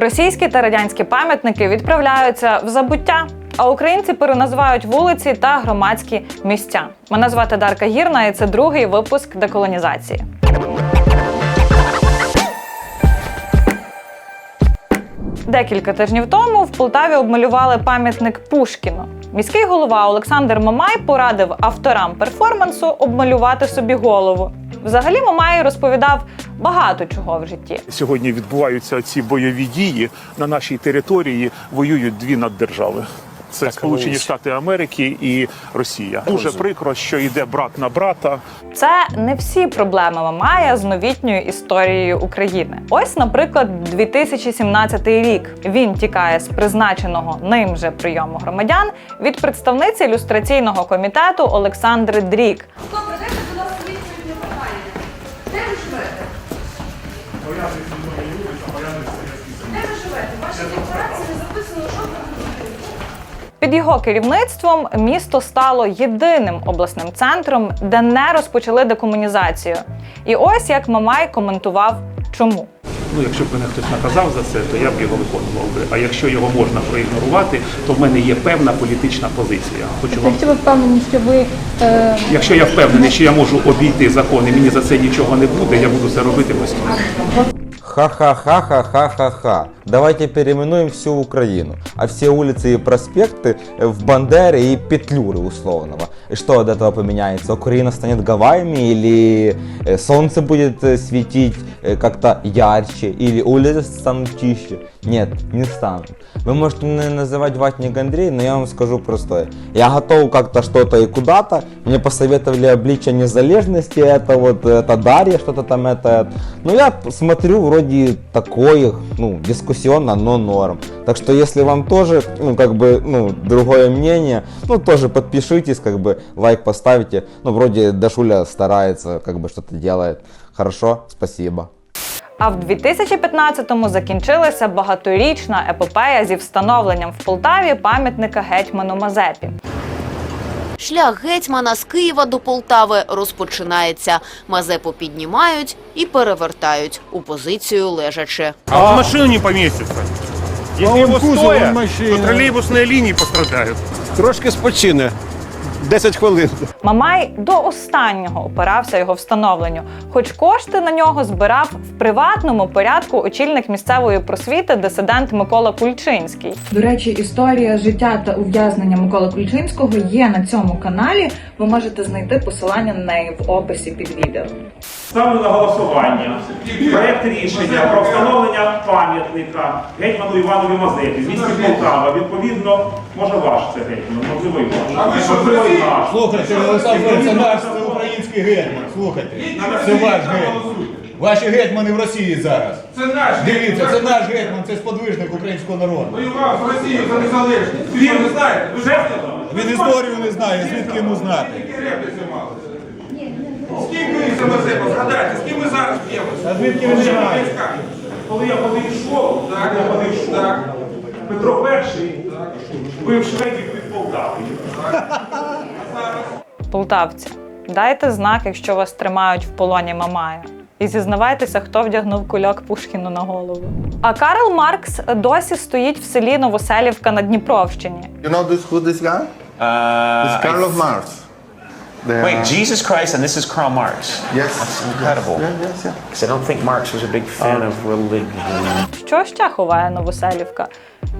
Російські та радянські пам'ятники відправляються в забуття, а українці переназивають вулиці та громадські місця. Мене звати Дарка Гірна, і це другий випуск деколонізації. Декілька тижнів тому в Полтаві обмалювали пам'ятник Пушкіну. Міський голова Олександр Мамай порадив авторам перформансу обмалювати собі голову. Взагалі, Мамай розповідав багато чого в житті. Сьогодні відбуваються ці бойові дії на нашій території. Воюють дві наддержави. Це Сполучені Штати Америки і Росія. Дуже прикро, що йде брат на брата. Це не всі проблеми Мамая з новітньою історією України. Ось, наприклад, 2017 рік він тікає з призначеного ним же прийому громадян від представниці люстраційного комітету Олександри Дрік. Добре, дайте, будь ласка, відповідь на питання. Де ви живете? Де ви живете? В вашій декларації не записано жодного будинку. Під його керівництвом місто стало єдиним обласним центром, де не розпочали декомунізацію. І ось як Мамай коментував, чому. Ну, якщо б мене хтось наказав за це, то я б його виконував би. А якщо його можна проігнорувати, то в мене є певна політична позиція. Хочу вам Якщо ви впевнені, що ви е, Якщо я впевнений, що я можу обійти закон і мені за це нічого не буде, я буду це робити постійно. Ха-ха-ха-ха-ха-ха-ха. Давайте переименуем всю Украину. А все улицы и проспекты в Бандеры и Петлюры условного. И что от этого поменяется? Украина станет Гавайями или э, солнце будет э, светить как-то ярче или улицы станут чище? Нет, не станут. Вы можете меня называть ватник Андрей, но я вам скажу простое. Я готов как-то что-то и куда-то. Мне посоветовали обличие незалежности, это вот, это Дарья, что-то там это. Ну я смотрю, вроде такое, ну, дискуссионно, но норм. Так что если вам тоже, ну, как бы, ну, другое мнение, ну, тоже подпишитесь, как бы, лайк поставите. Ну, вроде Дашуля старается, как бы, что-то делает. Хорошо, спасибо. А в 2015-му закінчилася багаторічна епопея зі встановленням в Полтаві пам'ятника гетьману Мазепі. Шлях гетьмана з Києва до Полтави розпочинається. Мазепу піднімають і перевертають у позицію лежачи. А в машину не поместится. Если его стоя, то троллейбусные линии пострадают. Трошки спочине. 10 хвилин. Мамай до останнього опирався його встановленню, хоч кошти на нього збирав в приватному порядку очільник місцевої просвіти дисидент Микола Кульчинський. До речі, історія життя та ув'язнення Миколи Кульчинського є на цьому каналі. Ви можете знайти посилання на неї в описі під відео. Ставлю на голосування проект рішення про встановлення пам'ятника гетьману Іванові Мазепі в місті Полтава. Відповідно, може ваш це гетьман, можливо, і ваш. Можливо, і наш. Слухайте, Олександр, це наш це український гетьман. Слухайте, це ваш гетьман. Ваші гетьмани в Росії зараз. Це наш Дивіться, це наш гетьман, це сподвижник українського народу. воював з Росією за незалежність. Ви не знаєте? Він історію не знає, звідки йому знати. З ким ви це Мазепа? Згадайте, з ким ми зараз б'ємося? А звідки він знає? коли я ходив в школу, Так, я ходив в школу. так. Петро І бив шведів під Полтавою. Полтавці, дайте знак, якщо вас тримають в полоні Мамая. І зізнавайтеся, хто вдягнув кульок Пушкіну на голову. А Карл Маркс досі стоїть в селі Новоселівка на Дніпровщині. You know this who this guy? it's Karl Marx. The- Wait, Jesus Christ, and this is Karl Marx. Yes. That's incredible. Yes, yes, yeah. Because I don't think Marx was a big fan of religion. Що ще ховає Новоселівка?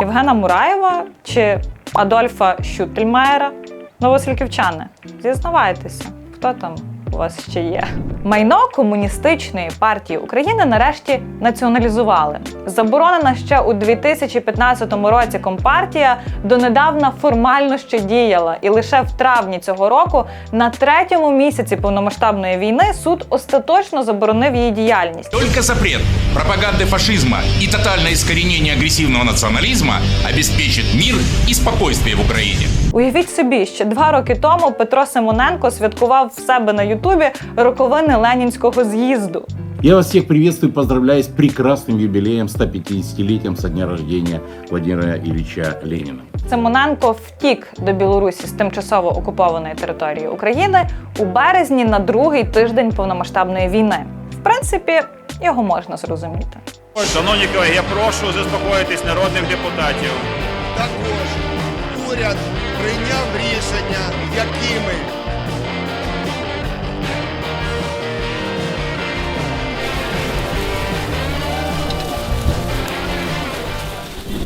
Євгена Мураєва чи Адольфа Щутельмаєра? Новосельківчани, зізнавайтеся, хто там у вас ще є? Майно комуністичної партії України нарешті націоналізували. Заборонена ще у 2015 році компартія донедавна формально ще діяла, і лише в травні цього року, на третьому місяці повномасштабної війни, суд остаточно заборонив її діяльність. Только запрет пропаганды фашизма и тотальное искоренение агрессивного национализма обеспечит мир и спокойствие в Украине. Уявіть собі, ще два роки тому Петро Симоненко святкував в себе на Ютубі роковини Ленінського з'їзду. Я вас всех приветствую поздравляю с прекрасным юбилеем 150-летием со дня рождения Владимира Ильича Ленина. Симоненко втік до Білорусі з тимчасово окупованої території України у березні на другий тиждень повномасштабної війни. В принципі, його можна зрозуміти. Шановні колеги, я прошу заспокоїтись народних депутатів. Також уряд прийняв рішення,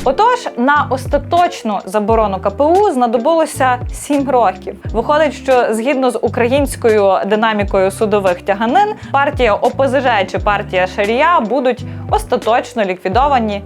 Отож, на остаточну заборону КПУ знадобилося 7 років. Виходить, що згідно з українською динамікою судових тяганин, партія ОПЗЖ чи партія Шарія будуть остаточно ліквідовані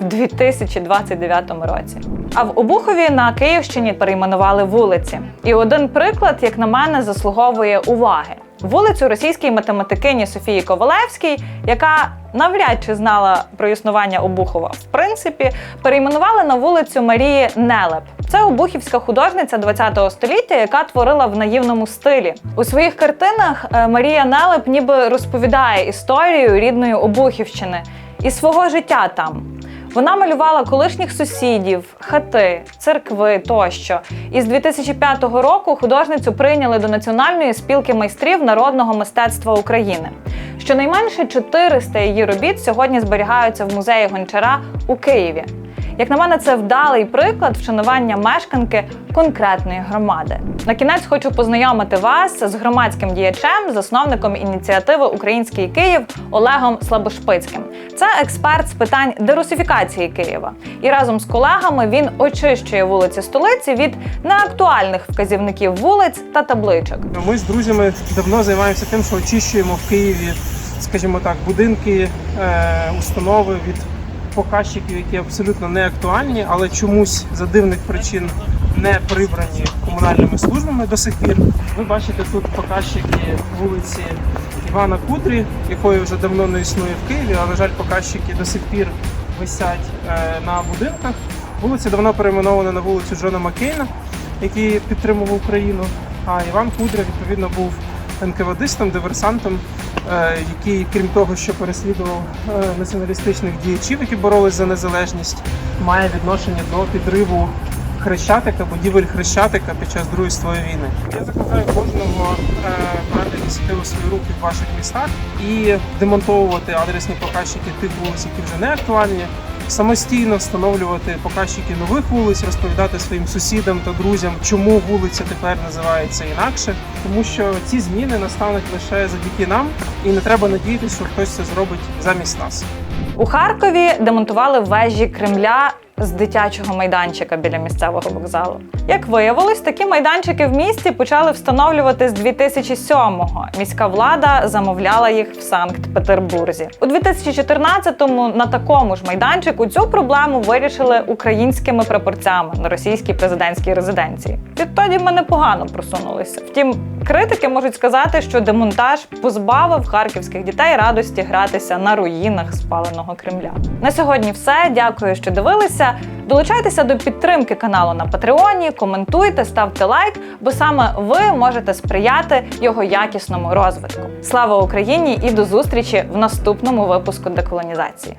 в 2029 році. А в Обухові на Київщині перейменували вулиці. І один приклад, як на мене, заслуговує уваги. Вулицю російській математикині Софії Ковалевській, яка навряд чи знала про існування Обухова, в принципі, перейменували на вулицю Марії Нелеп. Це обухівська художниця ХХ століття, яка творила в наївному стилі. У своїх картинах е, Марія Нелеп ніби розповідає історію рідної Обухівщини і свого життя там. Вона малювала колишніх сусідів, хати, церкви тощо. І з 2005 року художницю прийняли до Національної спілки майстрів народного мистецтва України. Щонайменше 400 її робіт сьогодні зберігаються в музеї Гончара у Києві. Як на мене, це вдалий приклад вшанування мешканки конкретної громади. На кінець хочу познайомити вас з громадським діячем, засновником ініціативи Український Київ Олегом Слабошпицьким. Це експерт з питань дерусифікації Києва. І разом з колегами він очищує вулиці столиці від неактуальних вказівників вулиць та табличок. Ми з друзями давно займаємося тим, що очищуємо в Києві, скажімо так, будинки, е, установи від показчиків, які абсолютно не актуальні, але чомусь за дивних причин не прибрані комунальними службами до сих пір. Ви бачите тут показчики вулиці Івана Кудрі, якої вже давно не існує в Києві, але на жаль, показчики до сих пір висять е, на будинках. Вулиця давно перейменована на вулицю Джона Маккейна, який підтримував Україну. А Іван Кудря відповідно був НКВДистом, диверсантом, е, який, крім того, що переслідував е, націоналістичних діячів, які боролись за незалежність, має відношення до підриву хрещатика, будівель хрещатика під час Другої світової війни. Я закликаю кожного е, брати ініціативу свої руки в ваших містах і демонтовувати адресні показчики тих вулиць, які вже не актуальні. Самостійно встановлювати показчики нових вулиць, розповідати своїм сусідам та друзям, чому вулиця тепер називається інакше, тому що ці зміни настануть лише завдяки нам, і не треба надіятися, що хтось це зробить замість нас. У Харкові демонтували вежі Кремля з дитячого майданчика біля місцевого вокзалу. Як виявилось, такі майданчики в місті почали встановлювати з 2007-го. Міська влада замовляла їх в Санкт-Петербурзі. У 2014-му на такому ж майданчику цю проблему вирішили українськими прапорцями на російській президентській резиденції. Відтоді ми непогано просунулися. Втім, критики можуть сказати, що демонтаж позбавив харківських дітей радості гратися на руїнах спаленого Кремля. На сьогодні все. Дякую, що дивилися. Долучайтеся до підтримки каналу на Патреоні, коментуйте, ставте лайк, бо саме ви можете сприяти його якісному розвитку. Слава Україні і до зустрічі в наступному випуску деколонізації.